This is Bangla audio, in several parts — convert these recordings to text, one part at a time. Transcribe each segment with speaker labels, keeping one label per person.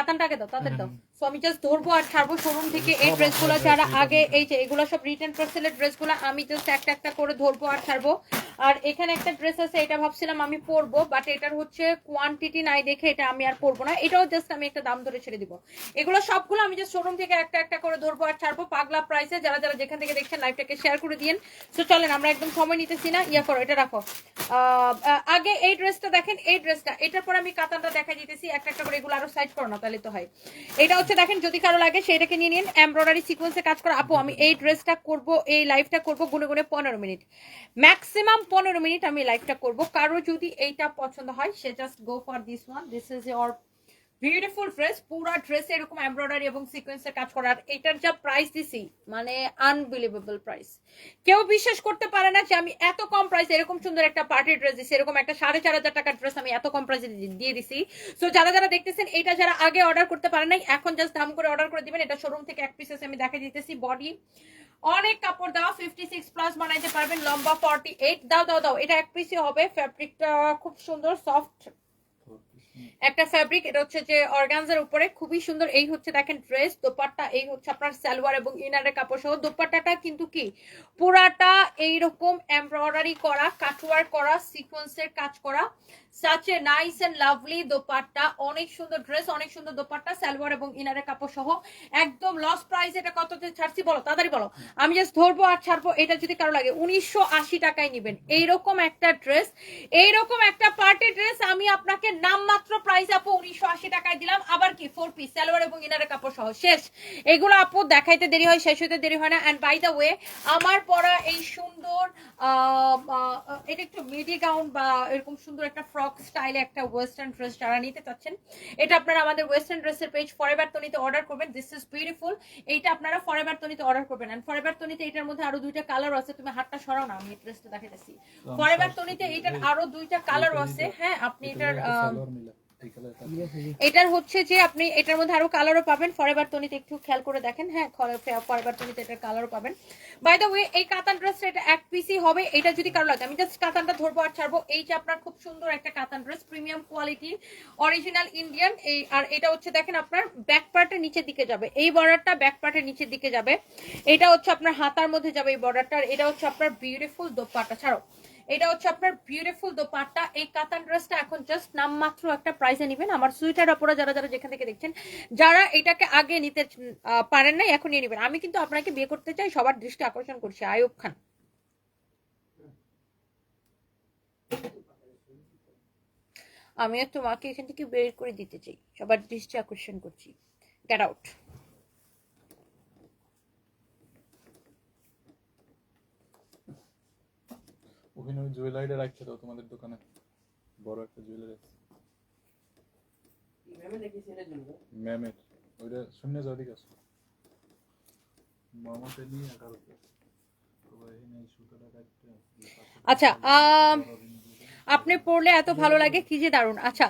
Speaker 1: কাতানটা আগে দাও তাদের দাও। সো আমি জাস্ট ধরবো আর ছাড়বো শোরুম থেকে এই ড্রেসগুলো যারা আগে এই যে এগুলো সব রিটার্ন পার্সেলের ড্রেসগুলো আমি জাস্ট একটা একটা করে ধরবো আর ছাড়বো। আর এখানে একটা ড্রেস আছে এটা ভাবছিলাম আমি পরবো বাট এটার হচ্ছে কোয়ান্টিটি নাই দেখে এটা আমি আর পরবো না। এটাও জাস্ট আমি একটা দাম ধরে ছেড়ে দিব। এগুলো সবগুলো আমি জাস্ট শোরুম থেকে একটা একটা করে ধরবো আর ছাড়বো। পাগলা প্রাইসে যারা যারা যেখান থেকে দেখছেন লাইভটাকে শেয়ার করে দিন সো চলেন আমরা একদম সময় নিতেছি না। ইয়া করো এটা রাখো। আগে এই ড্রেসটা দেখেন এই ড্রেসটা এটার পর আমি কাতানটা দেখা দিতেছি একটা একটা করে এগুলো আরও সাইড করো না তাহলে তো হয়। এটা হচ্ছে দেখেন, যদি কারও লাগে সেটাকে নিয়ে নিন। এমব্রয়ডারি সিকোয়েন্সে কাজ করা। আপু, আমি এই ড্রেসটা করব, এই লাইভটা করব গুনে গুনে পনেরো মিনিট। ম্যাক্সিমাম পনেরো মিনিট আমি লাইভটা করব। কারও যদি এইটা পছন্দ হয়, সে just go for this one this is your beautiful dress পুরা ড্রেস এরকম এমব্রয়ডারি এবং সিকোয়েন্সের কাজ করার, এটার যা প্রাইস দিছি মানে আনবিলিভেবল প্রাইস কেউ বিশ্বাস করতে পারে না যে আমি এত কম প্রাইস এরকম সুন্দর একটা পার্টি ড্রেস দিছি, এরকম একটা সাড়ে চার হাজার টাকার ড্রেস আমি এত কম প্রাইসে দিয়ে দিছি। সো যারা যারা দেখতেছেন, এটা যারা আগে অর্ডার করতে পারে নাই, এখন জাস্ট দাম করে অর্ডার করে দিবেন, এটা শোরুম থেকে এক পিসেস আমি দেখা দিতেছি বডি অনেক কাপড় দাও ফিফটি সিক্স প্লাস বানাইতে পারবেন, লম্বা ফর্টি এইট দাও দাও দাও, এটা এক পিসই হবে ফ্যাব্রিকটা খুব সুন্দর সফট একটা ফ্যাব্রিক এটা হচ্ছে যে অর্গানজার উপরে। খুবই সুন্দর, এই হচ্ছে দেখেন ড্রেস দোপাট্টা, এই হচ্ছে আপনার সালোয়ার এবং ইনারের কাপড় সহ দোপাট্টাটা কিন্তু কি? পুরাটা এইরকম এমব্রয়ডারি করা কাটওয়ার করা সিকোয়েন্সের কাজ করা। Such a nice and lovely dupatta. অনেক সুন্দর ড্রেস অনেক সুন্দর দোপাট্টা, সালোয়ার এবং ইনারের কাপড় সহ। একদম লস প্রাইস এটা কততে ছাড়ছি বলো, তাড়াতাড়ি বলো। আমি জাস্ট ধরবো আর ছাড়বো, এটা যদি কারও লাগে। উনিশশো আশি টাকায় নিবেন। এইরকম একটা ড্রেস এইরকম একটা পার্টি ড্রেস আমি আপনাকে নামমাত্র প্রাইস আপু উনিশশো আশি টাকায় দিলাম। আবার কি ফোর পিস সালোয়ার এবং ইনারের কাপড় সহ। শেষ। এগুলো আপু দেখাইতে দেরি হয়, শেষ হইতে দেরি হয় না। অ্যান্ড বাই দ্য ওয়ে আমার পরা এই সুন্দর এটা একটু মিডি গাউন বা এরকম সুন্দর একটা ফ্রক স্টাইলে একটা ওয়েস্টার্ন ড্রেস যারা নিতে চাচ্ছেন এটা আপনারা আমাদের ওয়েস্টার্ন ড্রেসের পেজ ফরেভার তনিতে অর্ডার করবেন। দিস ইজ বিউটিফুল এইটা আপনারা ফরেভার তনিতে অর্ডার করবেন। এন্ড ফরেভার তনিতে এটার মধ্যে আরও দুইটা কালার আছে। তুমি হাতটা সরাও না আমি ড্রেসটা দেখাইতেছি। ফরেভার তনিতে এটার আরও দুইটা কালার আছে। হ্যাঁ আপনি এটার এটার হচ্ছে যে আপনি এটার মধ্যে আরও কালারও পাবেন। ফরেভার তনিতে একটু খেয়াল করে দেখেন। হ্যাঁ ফরেভার তনিতে এটার কালারও পাবেন। বাই দ্য ওয়ে এই কাতান ড্রেসটা এটা এক পিসি হবে। এটা যদি কারও লাগে, আমি জাস্ট কাতানটা ধরবো আর ছাড়বো। এই যে আপনার খুব সুন্দর একটা কাতান dress premium quality original Indian এই আর এটা হচ্ছে দেখেন আপনার ব্যাক পার্টের নিচের দিকে যাবে। এই বর্ডারটা ব্যাক পার্টের নিচের দিকে যাবে। এটা হচ্ছে আপনার হাতার মধ্যে যাবে এই বর্ডারটা আর এটা হচ্ছে আপনার বিউটিফুল দোপাট্টা। ছাড়ো এটা হচ্ছে আপনার বিউটিফুল দোপাট্টা। এই কাতান ড্রেসটা এখন জাস্ট নামমাত্র একটা প্রাইসে নেবেন। আমার সুইটার অপরা যারা যারা যেখান থেকে দেখছেন, যারা এটাকে আগে নিতে পারেন না এখন নিয়ে নেবেন। আমি কিন্তু আপনাকে বিয়ে করতে চাই, সবার দৃষ্টি আকর্ষণ করছি। আয়ুব খান। আমিও তোমাকে এখান থেকে বের করে দিতে চাই। সবার দৃষ্টি আকর্ষণ করছি। গেট আউট
Speaker 2: ওখানে ওই জুয়েলারিটা রাখছে তো তোমাদের দোকানে। বড় একটা জুয়েলারি আছে। ম্যামের। ওইটা শূন্য যাও দিকে আসো। মামাতে নিয়ে কাটতে
Speaker 1: আচ্ছা আম, আপনি পড়লে এত ভালো লাগে কি যে দারুণ আচ্ছা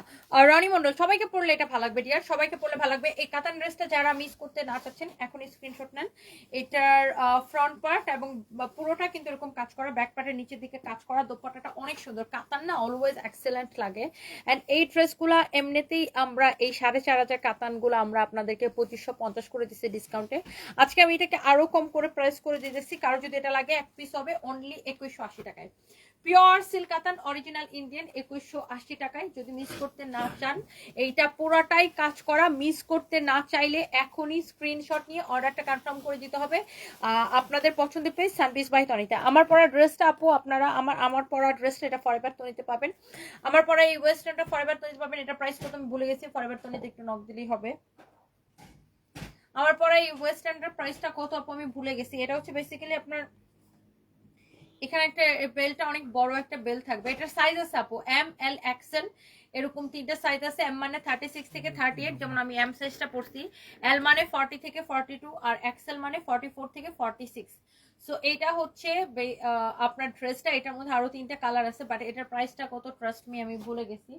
Speaker 1: রনি মন্ডল সবাইকে পড়লে এটা ভালো লাগবে ডিয়ার সবাইকে পড়লে ভালো লাগবে। এই কাতান ড্রেসটা যারা মিস করতে না চাচ্ছেন এখনই স্ক্রিনশট নেন। এটার ফ্রন্ট পার্ট এবং পুরোটা কিন্তু এরকম কাজ করা ব্যাক পার্টের নিচের দিকে কাজ করা দোপাট্টাটা অনেক সুন্দর। কাতান না অলওয়েজ এক্সেলেন্ট লাগে। অ্যান্ড এই ড্রেসগুলো এমনিতেই আমরা এই সাড়ে চার হাজার কাতানগুলো আমরা আপনাদেরকে পঁচিশশো পঞ্চাশ করে দিচ্ছি ডিসকাউন্টে আজকে আমি এটাকে আরও কম করে প্রাইস করে দিতেছি। কারও যদি এটা লাগে এক পিস হবে অনলি একুশশো আশি টাকায়। পিওর সিল্ক কাতান অরিজিনাল ইন্ডিয়ান একুশশো আশি টাকায় যদি মিস করতে না চান, এইটা পুরাটাই কাজ করা। মিস করতে না চাইলে এখনই স্ক্রিনশট নিয়ে অর্ডারটা কনফার্ম করে দিতে হবে। আপনাদের পছন্দের পেজ সানবিস বাই তনিতা আমার পরা ড্রেসটা আপু, আপনারা আমার আমার পরা ড্রেসটা এটা ফরএভার তনিতে পাবেন। আমার পরা এই ওয়েস্টার্নটা ফরএভার তনিতে পাবেন, এটা প্রাইস কত আমি ভুলে গেছি ফরএভার তনিতে একটু নক দিলেই হবে। আমার পরা এই ওয়েস্টার্নটার প্রাইসটা কত আপু আমি ভুলে গেছি, এটা হচ্ছে বেসিক্যালি আপনার এখানে একটা বেলটা অনেক বড় একটা বেল থাকবে। এটার সাইজ আছে আপু এম এল এক্সেল এরকম তিনটা সাইজ আছে এম মানে থার্টি সিক্স থেকে থার্টি এইট যেমন আমি এম সাইজটা পড়ছি এল মানে ফর্টি থেকে ফর্টি টু আর এক্সেল মানে ফর্টি ফোর থেকে ফর্টি সিক্স সো এটা হচ্ছে আপনার ড্রেসটা এটার মধ্যে আরও তিনটা কালার আছে বাট এটার প্রাইসটা কত ট্রাস্ট মি আমি ভুলে গেছি।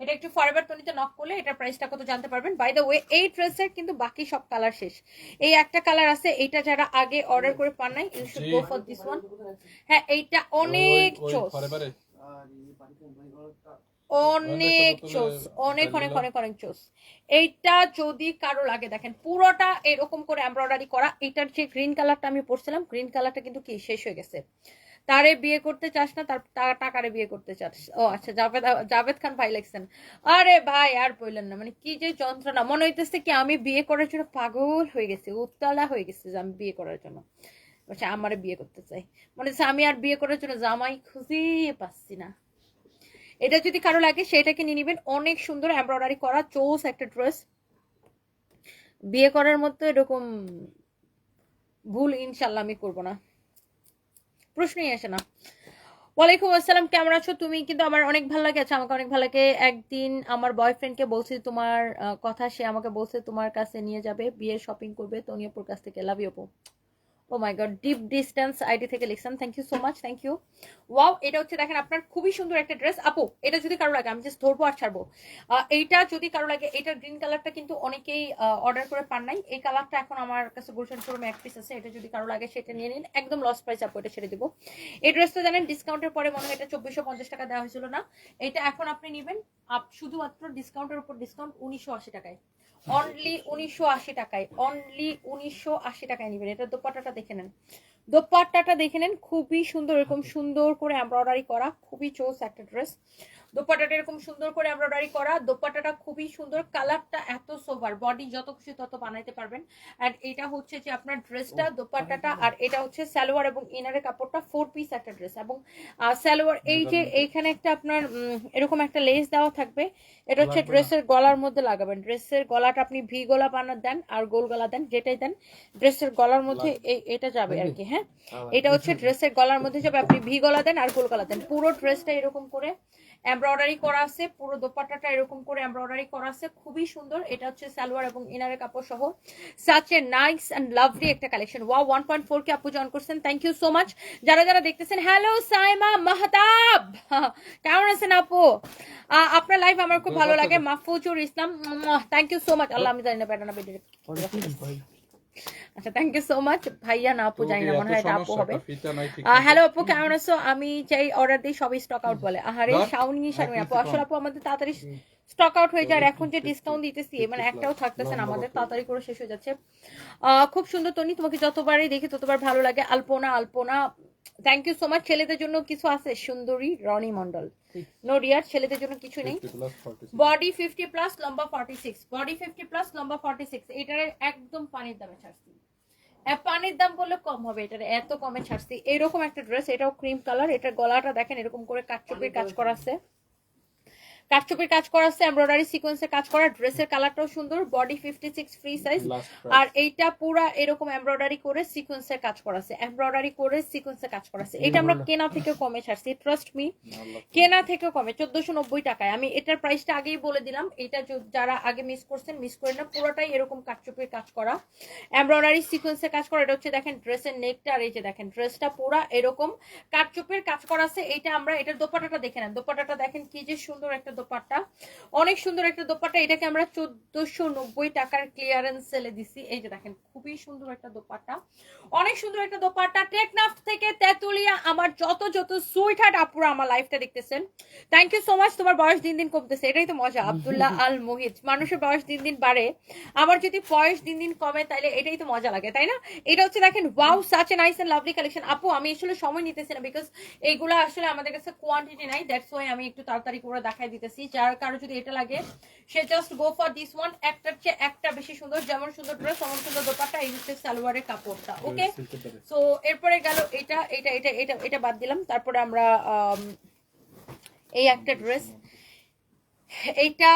Speaker 1: এটা একটু ফরএভার টনিতে নক করলে এটার প্রাইসটা কত জানতে পারবেন? বাই দ্য ওয়ে এই ড্রেসের কিন্তু বাকি সব কালার শেষ। এই একটা কালার আছে এইটা যারা আগে অর্ডার করে পান নাই you should go for this one হ্যাঁ এইটা অনেক চোস
Speaker 2: ফরেভারে
Speaker 1: অনেক চোস অনেক অনেক অনেক অনেক চোস এইটা যদি কারও লাগে দেখেন পুরোটা এরকম করে এমব্রয়ডারি করা এটার যে গ্রিন কালারটা আমি পরছিলাম গ্রিন কালারটা কিন্তু কি শেষ হয়ে গেছে। তারে বিয়ে করতে চাস না, তার টাকারে বিয়ে করতে চাস। ও আচ্ছা জাভেদ জাভেদ খান ভাই লাগছেন আরে ভাই, আর বললেন না। মানে কি যে যন্ত্রণা, মনে হইতেছে কি আমি বিয়ে করার জন্য পাগল হয়ে গেছি, উত্তালা হয়ে গেছে যে আমি বিয়ে করার জন্য। আমারে বিয়ে করতে চাই। মনে হচ্ছে আমি আর বিয়ে করার জন্য জামাই খুঁজেই পাচ্ছি না। এটা যদি কারও লাগে সেটাকে নিয়ে নিবেন। অনেক সুন্দর এমব্রয়ডারি করা, চোস একটা ড্রেস। বিয়ে করার মতো এরকম ভুল ইনশাল্লাহ আমি করব না। প্রশ্নই আসে না। ওয়ালাইকুম আসসালাম, কেমন আছো? তুমি কিন্তু আমার অনেক ভালো লাগে আছে আমাকে অনেক ভালো লাগে। একদিন আমার বয়ফ্রেন্ডকে বলছি, তোমার কথা সে আমাকে বলছে, তোমার কাছে নিয়ে যাবে, বিয়ের শপিং করবে, তো নিয়ে কাছ থেকে love you oh my god deep distance ID থেকে লিখছেন। Thank you so much thank you wow এটা হচ্ছে দেখেন, আপনার খুবই সুন্দর একটা ড্রেস। আপু, এটা যদি কারও লাগে, আমি জাস্ট ধরবো আর ছাড়বো। এইটা যদি কারও লাগে এটার গ্রিন কালারটা কিন্তু অনেকেই অর্ডার করে পান নাই। এই কালারটা এখন আমার কাছে গুলশান শোরুমে এক পিস আছে। এটা যদি কারও লাগে, সেটা নিয়ে নিন। একদম লস প্রাইস আপু, এটা ছেড়ে দিব। এই ড্রেসটা জানেন ডিসকাউন্টের পরে মনে হয় এটা চব্বিশশো পঞ্চাশ টাকা দেওয়া হয়েছিল না। এটা এখন আপনি নেবেন শুধুমাত্র ডিসকাউন্টের উপর ডিসকাউন্ট উনিশশো আশি টাকায়। অনলি উনিশশো আশি টাকায় অনলি উনিশশো আশি টাকায় নেবেন। এটা দোপাট্টাটা দেখে নেন। দোপাট্টাটা দেখে নেন, খুবই সুন্দর, এরকম সুন্দর করে এমব্রয়ডারি করা, খুবই চোস একটা ড্রেস দোপাট্টাটা এরকম সুন্দর করে এমব্রয়ডারি করা। দোপাট্টাটা খুবই সুন্দর। কালারটা এত সোভার বডি যত খুশি তত বানাইতে পারবেন। আর এটা হচ্ছে যে আপনার ড্রেসটা দোপাট্টাটা আর এটা হচ্ছে সালোয়ার এবং ইনারের কাপড়টা ফোর পিস একটা ড্রেস এবং আহ, সালোয়ার এই যে এইখানে একটা আপনার এরকম একটা লেস দেওয়া থাকবে। এটা হচ্ছে ড্রেসের গলার মধ্যে লাগাবেন। ড্রেসের গলাটা আপনি ভি গলা বানার দেন আর গোল গলা দেন যেটাই দেন ড্রেসের গলার মধ্যে এই এটা যাবে আর কি হ্যাঁ? এটা হচ্ছে ড্রেসের গলার মধ্যে যাবে। আপনি ভি গলা দেন আর গোল গলা দেন। পুরো ড্রেসটা এরকম করে এমব্রয়ডারি করা আছে পুরো দোপাট্টাটা এরকম করে এমব্রয়ডারি করা আছে খুবই সুন্দর। এটা হচ্ছে সালোয়ার এবং ইনারের কাপড় সহ। Such a nice and lovely একটা কালেকশন ওয়া ওয়ান পয়েন্ট ফোর কে আপু জয়েন করছেন। থ্যাংক ইউ সো মাচ যারা যারা দেখতেছেন হ্যালো সাইমা মাহতাব কেমন আছেন আপু? আপনার লাইভ আমার খুব ভালো লাগে। Mahfuzur Islam thank you so much আল্লাহ আমি জানি না বেটা না বেটে আচ্ছা থ্যাংক ইউ সো মাচ ভাইয়া না আপু জানি না মনে হয় আপু হবে। হ্যালো আপু কেমন আছো? আমি চাই অর্ডার দিই সবই স্টক আউট বলে। আহারে
Speaker 2: না?
Speaker 1: শাউনি শাউনি আপু আসলে আপু আমাদের তাড়াতাড়ি স্টক আউট হয়ে যায় এখন যে ডিসকাউন্ট দিতেছি মানে একটাও থাকতেছে না আমাদের তাড়াতাড়ি করে শেষ হয়ে যাচ্ছে। খুব সুন্দর তনি তোমাকে যতবারই দেখি ততবার ভালো লাগে। Alpana Alpana thank you so much ছেলেদের জন্য কিছু আছে? সুন্দরী রনি মন্ডল নো ডিয়ার ছেলেদের জন্য কিছু নেই। বডি ফিফটি প্লাস লম্বা forty six body fifty plus লম্বা ফর্টি সিক্স এটার একদম পানির দামে ছাড়ছি। পানির দাম বললে কম হবে এটার এত কমে ছাড়ছি। এরকম একটা ড্রেস এটাও ক্রিম কালার এটার গলাটা দেখেন এরকম করে কাঠচুপির কাজ করা আছে কাঠচুপির কাজ করা আছে এমব্রয়ডারি সিকোয়েন্সের কাজ করা ড্রেসের কালারটাও সুন্দর body fifty six free size আর এইটা পুরা এরকম এমব্রয়ডারি করে সিকোয়েন্সের কাজ করা আছে এমব্রয়ডারি করে সিকোয়েন্সের কাজ করা আছে। এটা আমরা কেনা থেকে কমে ছাড়ছি ট্রাস্ট মি কেনা থেকেও কমে চোদ্দশো নব্বই টাকায়। আমি এটার প্রাইসটা আগেই বলে দিলাম এটা যারা আগে মিস করছেন মিস করে না পুরোটাই এরকম কাঠচুপির কাজ করা। এমব্রয়ডারি সিকোয়েন্সের কাজ করা এটা হচ্ছে দেখেন ড্রেসের নেকটা আর এই যে দেখেন ড্রেসটা পুরা এরকম কাঠচুপির কাজ করা আছে। এইটা আমরা এটার দোপাটাটা দেখে নেন দোপাটাটা দেখেন কি যে সুন্দর একটা দোপাট্টা। অনেক সুন্দর একটা দোপাট্টা। এটাকে আমরা চোদ্দশো নব্বই টাকার ক্লিয়ারেন্স সেলে দিছি। এই যে দেখেন খুবই সুন্দর একটা দোপাট্টা। অনেক সুন্দর একটা দোপাট্টা। টেকনাফ থেকে তেতুলিয়া আমার যত যত সুইট হার্ট আপুরা আমার লাইফটা দেখতেছেন থ্যাংক ইউ সো মাচ তোমার বয়স দিন দিন কমতেছে। এটাই তো মজা। আব্দুল্লাহ আল মোহিত মানুষের বয়স দিন দিন বাড়ে। আমার যদি বয়স দিন দিন কমে তাহলে এটাই তো মজা লাগে তাই না? এটা হচ্ছে দেখেন wow such a nice and lovely collection আপু আমি আসলে সময় নিতেছি না বিকজ এইগুলো আসলে আমাদের কাছে কোয়ান্টিটি নাই। দ্যাটস ওয়াই আমি একটু তাড়াতাড়ি করে দেখাই দিতেছি যার কারও যদি এটা লাগে সে just go for this one একটার চেয়ে একটা বেশি সুন্দর যেমন সুন্দর ড্রেস তেমন সুন্দর দোপাট্টা এই হচ্ছে সালোয়ারের কাপড়টা ওকে সো এরপরে গেল এটা এটা এটা এটা এটা বাদ দিলাম তারপরে আমরা আম, এই একটা ড্রেস এইটা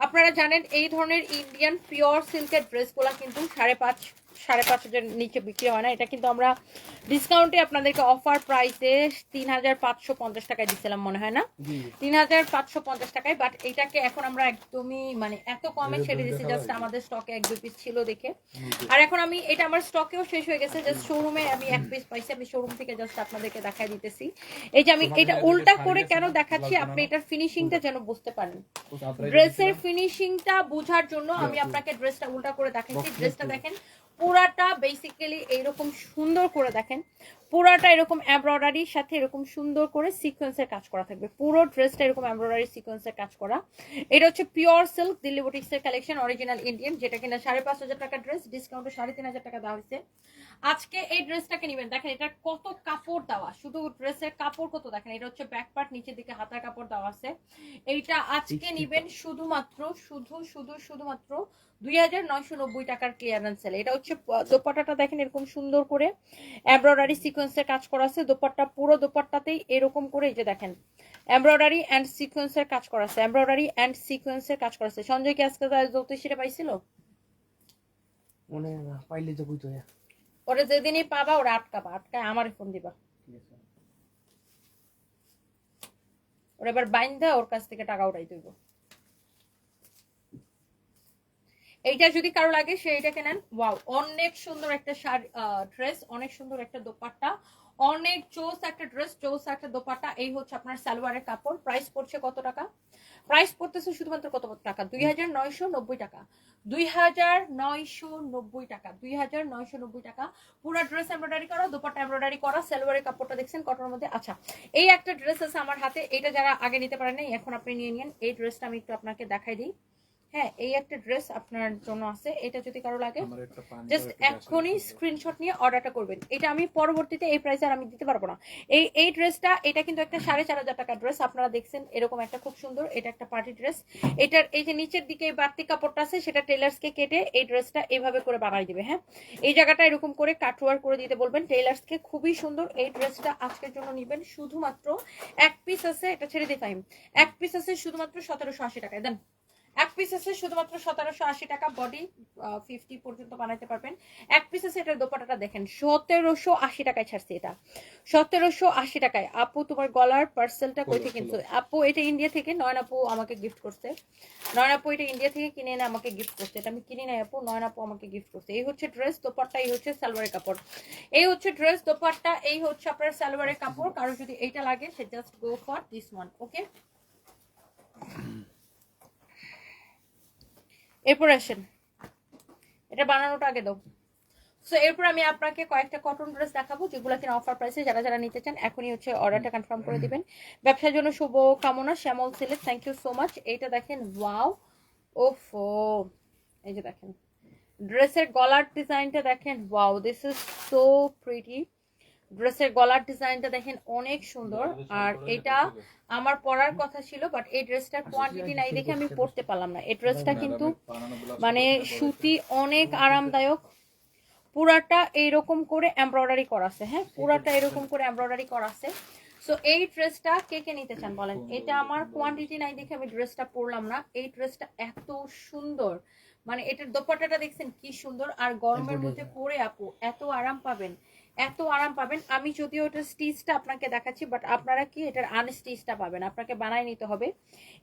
Speaker 1: আপনারা জানেন এই ধরনের ইন্ডিয়ান পিওর সিল্কের ড্রেসগুলো কিন্তু সাড়ে পাঁচ সাড়ে পাঁচ হাজার নিচে বিক্রি হয় না। এটা কিন্তু আমরা ডিসকাউন্টে আপনাদেরকে অফার প্রাইসে তিন হাজার পাঁচশো পঞ্চাশ টাকায় দিচ্ছিলাম মনে হয় না? তিন হাজার পাঁচশো পঞ্চাশ টাকায় বাট এটাকে এখন আমরা একদমই মানে এত কমে ছেড়ে দিচ্ছি জাস্ট আমাদের স্টকে এক দুই পিস ছিল দেখে। আর এখন আমি এটা আমার স্টকেও শেষ হয়ে গেছে জাস্ট শোরুমে আমি এক পিস পাইছি আমি শোরুম থেকে জাস্ট আপনাদেরকে দেখাই দিতেছি। এই যে আমি এটা উল্টা করে কেন দেখাচ্ছি? আপনি? এটার ফিনিশিংটা যেন বুঝতে পারেন। ড্রেসের ফিনিশিংটা বোঝার জন্য আমি আপনাকে ড্রেসটা উল্টা করে দেখাচ্ছি ড্রেসটা দেখেন পুরাটা বেসিক্যালি এইরকম সুন্দর করে দেখেন। পুরোটা এরকম এমব্রয়ডারির সাথে এরকম সুন্দর করে সিকোয়েন্সের কাজ করা থাকবে। পুরো ড্রেসটা এরকম এমব্রয়ডারি সিকোয়েন্সের কাজ করা। এটা হচ্ছে পিওর সিল্ক দিল্লি বুটিক্সের কালেকশন অরিজিনাল ইন্ডিয়ান যেটা কিনা সাড়ে পাঁচ হাজার টাকা ড্রেস ডিসকাউন্টে সাড়ে তিন হাজার টাকা দেওয়া হয়েছে। আজকে এই ড্রেসটাকে নেবেন দেখেন এটা কত কাপড় দেওয়া শুধু ড্রেসের কাপড় কত দেখেন এটা হচ্ছে ব্যাক পার্ট নিচের দিকে হাতার কাপড় দেওয়া আছে। এইটা আজকে নিবেন শুধুমাত্র শুধু শুধু শুধুমাত্র দুই হাজার নয়শো নব্বই টাকার ক্লিয়ারেন্স সেল এটা হচ্ছে দোপাট্টাটা দেখেন এরকম সুন্দর করে এমব্রয়ডারি সিকোয়েন্সের কাজ করা আছে দোপাট্টা পুরো দোপাট্টাতেই এরকম করে এই যে দেখেন এমব্রয়ডারি অ্যান্ড সিকোয়েন্সের কাজ করা আছে এমব্রয়ডারি অ্যান্ড সিকোয়েন্সের কাজ করা আছে। সঞ্জয় কি আজকে জ্যোতিষীরা পাইছিল?
Speaker 3: মনে না পাইলে তো বুঝতো
Speaker 1: ওরা যেদিনই পাবা ওরা আটকাবা আটকায় আমারে ফোন দিবা। ওরা এবার বাইন্দা ওর কাছ থেকে টাকা উঠাই দিব। এইটা যদি কারও লাগে সেইটাকে নেন। ওয়াও অনেক সুন্দর একটা শাড়ি ড্রেস অনেক সুন্দর একটা দোপাট্টা। অনেক চোস একটা ড্রেস চোস একটা দোপাট্টা। এই হচ্ছে আপনার সালোয়ারের কাপড়। প্রাইস পড়ছে কত টাকা? প্রাইস পড়তেছে শুধুমাত্র কত টাকা? দুই হাজার নয়শো নব্বই টাকা। দুই হাজার নয়শো নব্বই টাকা। দুই হাজার নয়শো নব্বই টাকা। পুরো ড্রেস এমব্রয়ডারি করা, দোপাট্টা এমব্রয়ডারি করা, সালোয়ারের কাপড়টা দেখছেন কটনের মধ্যে। আচ্ছা এই একটা ড্রেস আছে আমার হাতে। এটা যারা আগে নিতে পারেন এখন আপনি নিয়ে নিন। এই ড্রেসটা আমি একটু আপনাকে দেখাই দিই। হ্যাঁ এই একটা ড্রেস আপনার জন্য আছে এটা যদি কারও লাগে জাস্ট এখনই স্ক্রিনশট নিয়ে অর্ডারটা করবেন। এটা আমি পরবর্তীতে এই প্রাইসে আর আমি দিতে পারব না। এই এই ড্রেসটা এটা কিন্তু একটা সাড়ে চার হাজার টাকা ড্রেস আপনারা দেখছেন এরকম একটা খুব সুন্দর এটা একটা পার্টি ড্রেস এটার এই যে নিচের দিকে এই বাড়তি কাপড়টা আছে সেটা টেলার্সকে কেটে এই ড্রেসটা এইভাবে করে বানাই দিবে হ্যাঁ? এই জায়গাটা এরকম করে কাটওয়ার করে দিতে বলবেন টেলার্সকে খুবই সুন্দর এই ড্রেসটা আজকের জন্য নিবেন শুধুমাত্র এক পিস আছে এটা ছেড়ে ফাইম এক পিস আছে শুধুমাত্র সতেরোশো আশি টাকায় দেন। এক পিস আছে শুধুমাত্র সতেরোশো আশি টাকা বডি ফিফটি পর্যন্ত বানাইতে পারবেন। এক পিস আছে এটার দোপাটাটা দেখেন সতেরোশো আশি টাকায় ছাড়ছি এটা। সতেরোশো আশি টাকায়। আপু তোমার গলার পার্সেলটা কই থেকে কিনছো? আপু এটা ইন্ডিয়া থেকে নয়ন আপু আমাকে গিফট করছে। নয়ন আপু এটা ইন্ডিয়া থেকে কিনে এনে আমাকে গিফট করছে। এটা আমি কিনি নাই আপু নয়ন আপু আমাকে গিফট করছে। এই হচ্ছে ড্রেস দোপাট্টা এই হচ্ছে সালোয়ারের কাপড়। এই হচ্ছে ড্রেস দোপাট্টা এই হচ্ছে আপনার সালোয়ারের কাপড়। কারও যদি এইটা লাগে সে just go for this one okay এরপর আসেন। এটা বানানোটা আগে দাও। সো এরপর আমি আপনাকে কয়েকটা কটন ড্রেস দেখাবো যেগুলো কিনা অফার প্রাইসে যারা যারা নিতে চান এখনই হচ্ছে অর্ডারটা কনফার্ম করে দিবেন। ব্যবসার জন্য শুভ কামনা Shyamal Sylhet thank you so much এইটা দেখেন ওয়াও ওফো এই যে দেখেন। ড্রেসের গলার ডিজাইনটা দেখেন wow this is so pretty ড্রেসের গলার ডিজাইনটা দেখেন অনেক সুন্দর। আর এটা আমার পরার কথা ছিল বাট এই ড্রেসটার কোয়ান্টিটি নাই দেখে আমি পরতে পারলাম না। এই ড্রেসটা কিন্তু মানে সুতি অনেক আরামদায়ক। পুরাটা এইরকম করে এমব্রয়ডারি করা আছে হ্যাঁ? পুরাটা এরকম করে এমব্রয়ডারি করা আছে। সো এই ড্রেসটা কে কে নিতে চান বলেন? এটা আমার কোয়ান্টিটি নাই দেখে আমি ড্রেসটা পরলাম না। এই ড্রেসটা এত সুন্দর। মানে এটার দোপাট্টাটা দেখছেন কি সুন্দর। আর গরমের মধ্যে পরে আপু এত আরাম পাবেন। এত আরাম পাবেন। আমি যদিও ওটার স্টিচটা আপনাকে দেখাচ্ছি বাট আপনারা কি এটার আনস্টিচটা পাবেন? আপনাকে বানাই নিতে হবে।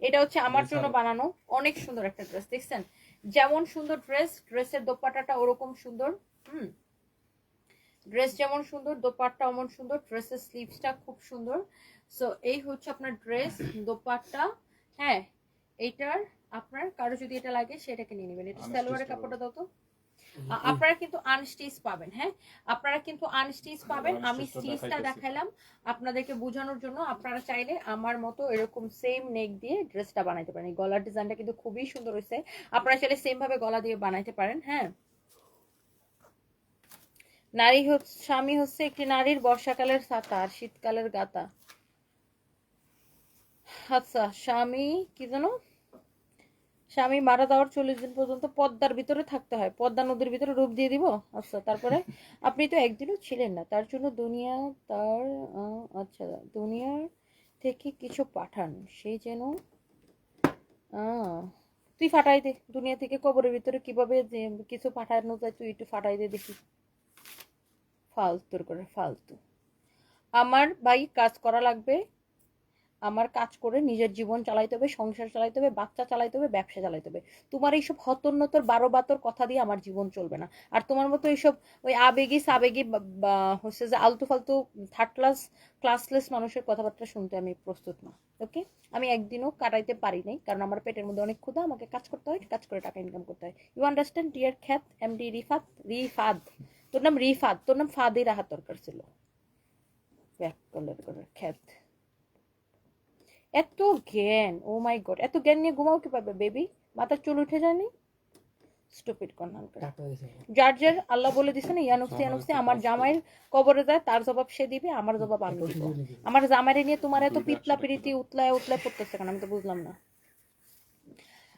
Speaker 1: এটা হচ্ছে আমার জন্য বানানো অনেক সুন্দর একটা ড্রেস দেখছেন? যেমন সুন্দর ড্রেস ড্রেসের দোপাট্টাটা ওরকম সুন্দর হুম? ড্রেস যেমন সুন্দর দোপাট্টা অমন সুন্দর ড্রেসের স্লিভসটা খুব সুন্দর। সো এই হচ্ছে আপনার ড্রেস দোপাট্টা হ্যাঁ এইটার আপনার কারও যদি এটা লাগে সেটাকে নিয়ে নেবেন। এটা সালোয়ারের কাপড়টা দাও তো। আপনারা কিন্তু আনস্টিচ পাবেন হ্যাঁ? আপনারা কিন্তু আনস্টিচ পাবেন আমি স্টিচটা দেখাইলাম আপনাদেরকে বোঝানোর জন্য। আপনারা চাইলে আমার মতো এরকম সেম নেক দিয়ে ড্রেসটা বানাইতে পারেন। এই গলার ডিজাইনটা কিন্তু খুবই সুন্দর হয়েছে আপনারা চাইলে সেম ভাবে গলা দিয়ে বানাইতে পারেন হ্যাঁ? নারী হচ্ছে স্বামী হচ্ছে একটি নারীর বর্ষাকালের ছাতা আর শীতকালের গাতা। আচ্ছা স্বামী কি জানো স্বামী মারা যাওয়ার চল্লিশ দিন পর্যন্ত পদ্মার ভিতরে থাকতে হয়। পদ্মা নদীর ভিতরে রূপ দিয়ে দিব? আচ্ছা তারপরে? আপনি তো একদিনও ছিলেন না, তার জন্য দুনিয়া তার আচ্ছা দুনিয়ার থেকে কিছু পাঠান। সেই যেন তুই ফাটাই দে, দুনিয়া থেকে কবরের ভিতরে কীভাবে কিছু পাঠানো যায় তুই একটু ফাটাই দে দেখি। ফালতুর করে, ফালতু। আমার ভাই কাজ করা লাগবে আমার কাজ করে নিজের জীবন চালাইতে হবে, সংসার চালাইতে হবে, বাচ্চা চালাইতে হবে, ব্যবসা চালাইতে হবে। তোমার এইসব হতন্নতর বারো বাতর কথা দিয়ে আমার জীবন চলবে না। আর তোমার মতো এইসব ওই আবেগী, সাবেগী হচ্ছে যে আলতু ফালতু থার্ড ক্লাস ক্লাসলেস মানুষের কথাবার্তা শুনতে আমি প্রস্তুত না ওকে আমি একদিনও কাটাইতে পারি নাই, কারণ আমার পেটের মধ্যে অনেক ক্ষুধা, আমাকে কাজ করতে হয়, কাজ করে টাকা ইনকাম করতে হয়। ইউ আন্ডারস্ট্যান্ড ডিয়ার খ্যাত এম ডি রিফাত? রিফাদ তোর নাম রিফাদ তোর নাম ফাদি রাহাত দরকার ছিল ব্যাক কালার খ্যাত এত জ্ঞান ও মাই গড এত জ্ঞান নিয়ে ঘুমাও কি পারবে বেবি মাথার চুল উঠে যায়নি? স্টুপিড
Speaker 3: দিয়েছে
Speaker 1: যার যার আল্লাহ বলে দিছে না ইয়ানুক্তি ইয়ানুক্তি আমার জামাইয়ের কবরে যায় তার জবাব সে দিবে আমার জবাব আমি দিব। আমার জামাইরে নিয়ে তোমার এত পিতলা পিরিতি উতলায় উতলায় পড়তেছে কেন? আমি তো বুঝলাম না।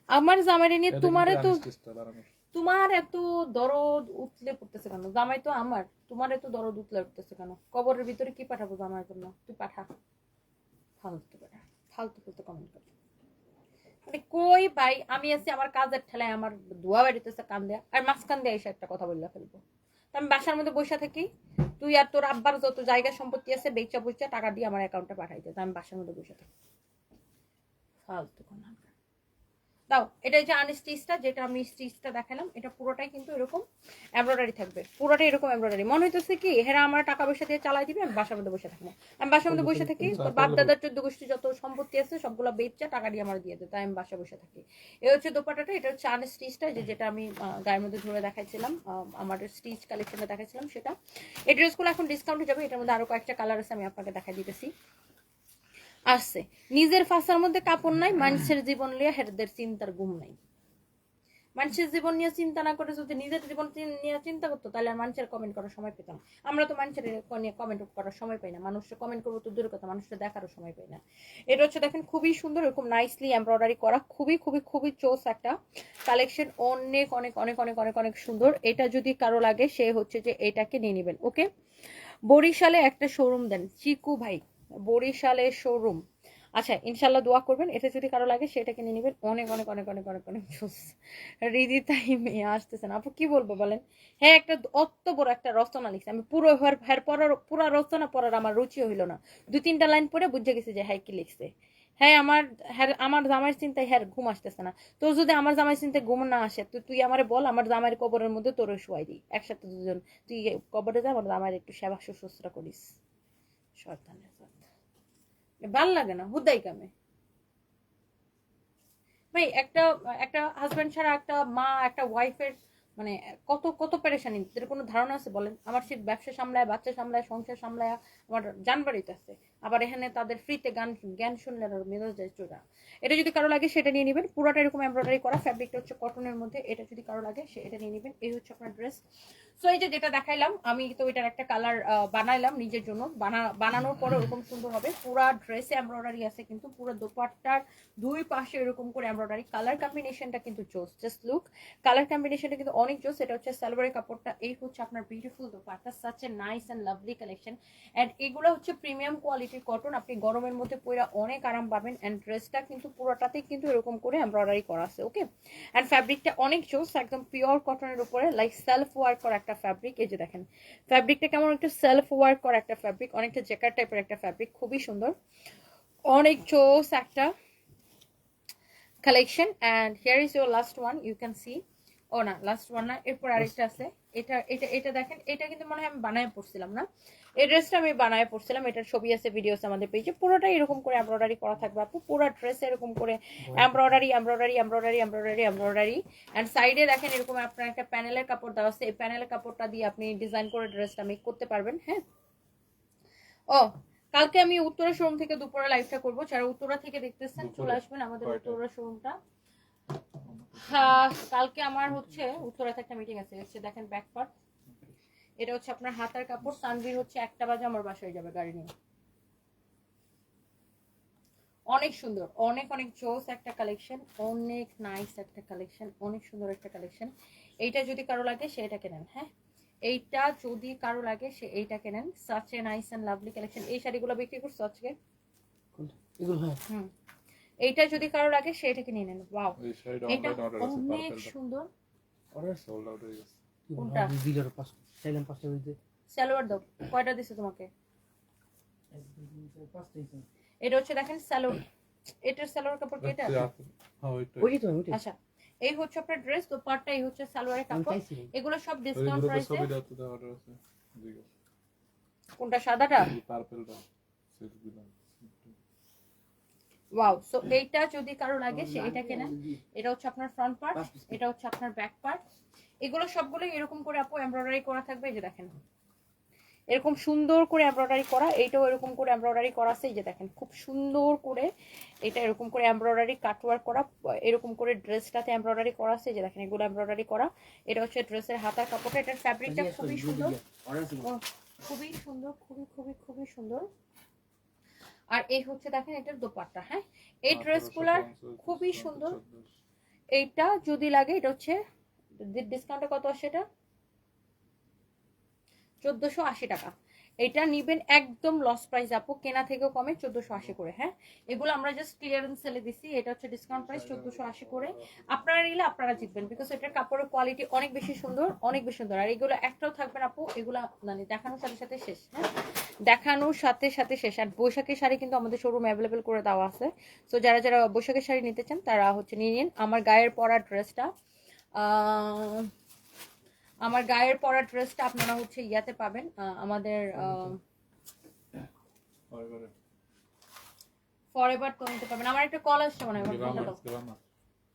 Speaker 1: আমার জামাইরে নিয়ে তোমার এত তোমার এত দরদ উতলে পড়তেছে কেন? জামাই তো আমার তোমার এত দরদ উতলে উঠতেছে কেন? কবরের ভিতরে কি পাঠাবো জামাইয়ের জন্য? তুই পাঠা। ফালতু পাঠা ফালতু ফালতু কমেন্ট করে মানে কই ভাই? আমি আছি আমার কাজের ঠেলায়, আমার ধোয়া বাড়িতেছে কান দেয়া আর মাঝখান দিয়ে এসে একটা কথা বললে ফেলব। তো আমি বাসার মধ্যে বসে থাকি। তুই আর তোর আব্বার যত জায়গা সম্পত্তি আছে বেচা বুচা টাকা দিয়ে আমার অ্যাকাউন্টে পাঠাই দে। আমি বাসার মধ্যে বসে থাকি। ফালতু কোন দাও এটা যে আনস্টিচটা যেটা আমি স্টিচটা দেখালাম এটা পুরোটাই কিন্তু এরকম এমব্রয়ডারি থাকবে। পুরোটাই এরকম এমব্রয়ডারি মনে হইতেছে কি হেরা আমার টাকা পয়সা দিয়ে চালাই দিবে আমি বাসার মধ্যে বসে থাকব। আমি বাসার মধ্যে বসে থাকি তোর বাপ দাদার চোদ্দ গোষ্ঠী যত সম্পত্তি আছে সবগুলো বেচা টাকা দিয়ে আমার দিয়ে দেয় তাই আমি বাসা বসে থাকি। এই হচ্ছে দোপাটাটা এটা হচ্ছে আনস্টিচটা যে যেটা আমি গায়ের মধ্যে ধরে দেখাইছিলাম আমার স্টিচ কালেকশনে দেখাইছিলাম সেটা। এই ড্রেসগুলো এখন ডিসকাউন্টে যাবে এটার মধ্যে আরও কয়েকটা কালার আছে আমি আপনাকে দেখাই দিতেছি। আসছে নিজের ফাঁসার মধ্যে কাপড় নাই, মানুষের জীবন লিয়ে হেরদের চিন্তার ঘুম নাই। মানুষের জীবন নিয়ে চিন্তা না করে যদি নিজের জীবন নিয়ে চিন্তা করতো, তাহলে আর মানুষের কমেন্ট করার সময় পেতাম আমরা তো মানুষের নিয়ে কমেন্ট করার সময় পাই না। মানুষের কমেন্ট করব তো দূরের কথা মানুষের দেখারও সময় পাই না। এটা হচ্ছে দেখেন খুবই সুন্দর, এরকম নাইসলি এমব্রয়ডারি করা, খুবই খুবই খুবই চোস একটা কালেকশন অনেক অনেক অনেক অনেক অনেক অনেক সুন্দর। এটা যদি কারও লাগে, সে হচ্ছে যে এটাকে নিয়ে নেবেন ওকে বরিশালে একটা শোরুম দেন, চিকু ভাই। বরিশালে শোরুম আচ্ছা ইনশাল্লাহ দোয়া করবেন এটা যদি কারও লাগে সেটাকে নিয়ে নেবেন। অনেক অনেক অনেক অনেক অনেক অনেক জোস রিদি তাই মেয়ে আসতেছেন। আপু, কি বলব বলেন? হ্যাঁ একটা অত বড় একটা রচনা লিখছে। আমি পুরো হের পড়ার, পুরো রচনা পড়ার আমার রুচি হইল না। দু, তিনটা লাইন পড়ে বুঝে গেছি যে হ্যাঁ কি লিখছে। হ্যাঁ আমার হ্যাঁ আমার জামাইয়ের চিন্তায় হ্যাঁ ঘুম আসতেছে না। তোর যদি আমার জামাইয়ের চিন্তায় ঘুম না আসে, তো তুই আমারে বল, আমার জামাইয়ের কবরের মধ্যে তোর শুয়াই দিই। একসাথে দুজন। তুই কবরে যা, আমার জামাইয়ের একটু সেবা শুশ্রূষা করিস। এ ভালো লাগে না, হুদাই কামে। ভাই, একটা একটা হাজবেন্ড ছাড়া একটা মা, একটা ওয়াইফের মানে কত কত পেরেশানি এর কোনো ধারণা আছে বলেন? আমার সে ব্যবসা সামলায়, বাচ্চা সামলায়, সংসার সামলায়, আমার জানবাড়িতে আছে। আবার এখানে তাদের ফ্রিতে গান, জ্ঞান শুনলে আর মেজাজ যায় চোরা। এটা যদি কারও লাগে, সেটা নিয়ে নেবেন। পুরোটা এরকম এমব্রয়ডারি করা ফ্যাব্রিকটা হচ্ছে কটনের মধ্যে। এটা যদি কারও লাগে, সে এটা নিয়ে নেবেন। এই হচ্ছে আপনার ড্রেস সো এই যে যেটা দেখাইলাম, আমি তো এটার একটা কালার বানাইলাম নিজের জন্য। বানানোর পরে ওরকম সুন্দর হবে। পুরা ড্রেসে এমব্রয়ডারি আছে, কিন্তু পুরো দোপাট্টার দুই পাশে এরকম করে এমব্রয়ডারি কালার কম্বিনেশনটা কিন্তু জোস জাস্ট লুক কালার কম্বিনেশনটা কিন্তু অনেক জোস এটা হচ্ছে সালোয়ারের কাপড়টা। এই হচ্ছে আপনার beautiful dupatta such a nice and lovely collection and এগুলো হচ্ছে প্রিমিয়াম কোয়ালিটির কটন আপনি গরমের মধ্যে পরে অনেক আরাম পাবেন। অ্যান্ড ড্রেসটা কিন্তু পুরোটাতে কিন্তু এরকম করে এমব্রয়ডারি করা আছে ওকে অ্যান্ড ফ্যাব্রিকটা অনেক জোস একদম পিওর কটনের উপরে লাইক সেলফ ওয়ার্ক করা একটা ফ্যাব্রিক এই যে দেখেন। ফ্যাব্রিকটা কেমন? একটু সেলফ ওয়ার্ক করা একটা ফ্যাব্রিক অনেকটা জেকার টাইপের একটা ফ্যাব্রিক খুবই সুন্দর। অনেক চোস একটা collection and here is your last one you can see ও না লাস্ট ওয়ান না, এরপর আরেকটা আছে। এটা এটা এটা দেখেন, এটা কিন্তু মনে হয় আমি বানায় পড়ছিলাম না। এই ড্রেসটা আমি বানায় পড়ছিলাম এটার ছবি আছে ভিডিও আছে আমাদের পেজে পুরোটাই এরকম করে এমব্রয়ডারি করা থাকবে আপু। পুরো ড্রেস এরকম করে embroidery embroidery embroidery embroidery embroidery and সাইডে দেখেন এরকম আপনার একটা প্যানেলের কাপড় দেওয়া আছে। এই প্যানেলের কাপড়টা দিয়ে আপনি ডিজাইন করে ড্রেসটা মেক করতে পারবেন হ্যাঁ? ও কালকে আমি উত্তরা শোরুম থেকে দুপুরে লাইভটা করব। যারা উত্তরা থেকে দেখতেছেন চলে আসবেন আমাদের? উত্তরা শোরুমটা হ্যাঁ, কালকে আমার হচ্ছে উত্তরাতে একটা মিটিং আছে। দেখেন ব্যাক পার্ট এটা হচ্ছে আপনার হাতার কাপড় তানভীর হচ্ছে একটা বাজে আমার বাসায় যাবে গাড়ি নিয়ে। অনেক সুন্দর অনেক অনেক জোস একটা কালেকশন অনেক নাইস একটা কালেকশন অনেক সুন্দর একটা কালেকশন এইটা যদি কারও লাগে সে এটা কেনেন হ্যাঁ? এইটা যদি কারও লাগে সে এইটা কেনেন। Such a nice and lovely collection এই শাড়িগুলো বিক্রি করছ আজকে?
Speaker 3: হ্যাঁ।
Speaker 1: হুম। এইটা যদি কারও লাগে সে এটাকে নিয়ে নেন। ওয়াও
Speaker 2: এই শাড়িটা
Speaker 1: এটা অনেক সুন্দর।
Speaker 2: অর্ডার সোল্ড আউট হয়ে গেছে।
Speaker 1: কোনটা?
Speaker 3: আমি পাঁচ চাইলাম পাঁচটা দিতে।
Speaker 1: সালোয়ার দাও কয়টা দিছে তোমাকে? এটা হচ্ছে দেখেন সালোয়ার এটার সালোয়ার কাপড় কি এটা?
Speaker 2: হ্যাঁ
Speaker 3: তো
Speaker 1: আচ্ছা এই হচ্ছে আপনার ড্রেস তো পার্টটা এই হচ্ছে সালোয়ারের কাপড়। এগুলো সব ডিসকাউন্ট প্রাইসে কোনটা সাদাটা?
Speaker 2: এই পার্পলটা
Speaker 1: ওয়াও সো এইটা যদি কারও লাগে সে এটা কেনেন এটা হচ্ছে আপনার ফ্রন্ট পার্ট এটা হচ্ছে আপনার ব্যাক পার্ট এগুলো সবগুলো এরকম করে আপু এমব্রয়ডারি করা থাকবে এই যে দেখেন। এরকম সুন্দর করে এমব্রয়ডারি করা এইটাও এরকম করে এমব্রয়ডারি করা আছে এই যে দেখেন খুব সুন্দর করে এটা এরকম করে এমব্রয়ডারি কাটওয়ার করা এরকম করে ড্রেসটাতে এমব্রয়ডারি করা আছে এই যে দেখেন এগুলো এমব্রয়ডারি করা। এটা হচ্ছে ড্রেসের হাতার কাপড়টা এটার ফ্যাব্রিকটা খুবই সুন্দর। খুবই সুন্দর খুবই খুবই খুবই সুন্দর। আর এই হচ্ছে দেখেন এটার দোপাট্টা হ্যাঁ? এই ড্রেসগুলার খুবই সুন্দর। এইটা যদি লাগে এটা হচ্ছে ডিসকাউন্টে কত আসে এটা? চোদ্দশো আশি টাকা। এটা নিবেন একদম লস প্রাইস আপু, কেনা থেকেও কমে চোদ্দশো আশি করে হ্যাঁ? এগুলো আমরা জাস্ট ক্লিয়ারেন্স সেলে দিছি, এটা হচ্ছে ডিসকাউন্ট প্রাইস চোদ্দশো আশি করে। আপনারা নিলে আপনারা জিতবেন বিকজ এটার কাপড়ের কোয়ালিটি অনেক বেশি সুন্দর, অনেক বেশি সুন্দর। আর এগুলো একটাও থাকবে না আপু, এগুলো মানে দেখানোর সাথে সাথে শেষ হ্যাঁ? দেখানোর সাথে সাথে শেষ। আর বৈশাখের শাড়ি কিন্তু আমাদের শোরুম অ্যাভেলেবেল করে দেওয়া আছে। সো যারা যারা বৈশাখের শাড়ি নিতে চান, তারা হচ্ছে নিয়ে নিন। আমার গায়ের পরা ড্রেসটা আমার গায়ের পরা ড্রেসটা আপনারা হচ্ছে ইয়াতে পাবেন। আমাদের ফর এভার পাবেন। আমার একটা কল আসছে মনে হয়।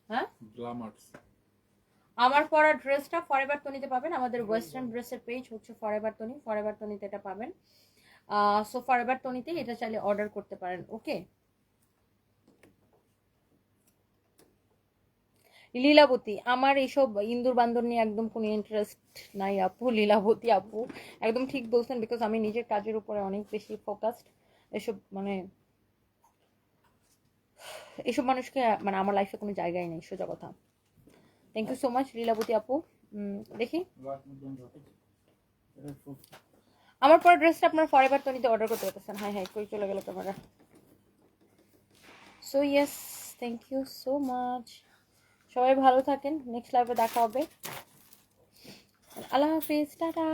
Speaker 1: হ্যাঁ? আমার পরা ড্রেসটা ফর এভার তনিতে পাবেন। আমাদের ওয়েস্টার্ন ড্রেসের পেজ হচ্ছে forever Toni forever তনিতে এটা পাবেন। সো ফর এভার তনিতে এটা চাইলে অর্ডার করতে পারেন ওকে লীলাবতী, আমার এইসব ইন্দুর বান্দর নিয়ে একদম কোনো ইন্টারেস্ট নাই আপু, লীলাবতী আপু। একদম ঠিক বলছেন বিকজ আমি নিজের কাজের উপরে অনেক বেশি ফোকাসড এসব মানে এসব মানুষকে মানে আমার লাইফে কোনো জায়গায় নেই, সোজা কথা। Thank you so much Lilabati আপু। দেখি। আমার পরে ড্রেসটা আপনার ফরএভার তনিতে অর্ডার করতে পারতেছেন। হাই হাই কই চলে গেল camera. So yes thank you so much সবাই ভালো থাকেন। নেক্সট লাইভে দেখা হবে। আল্লাহ হাফিজ টাটা।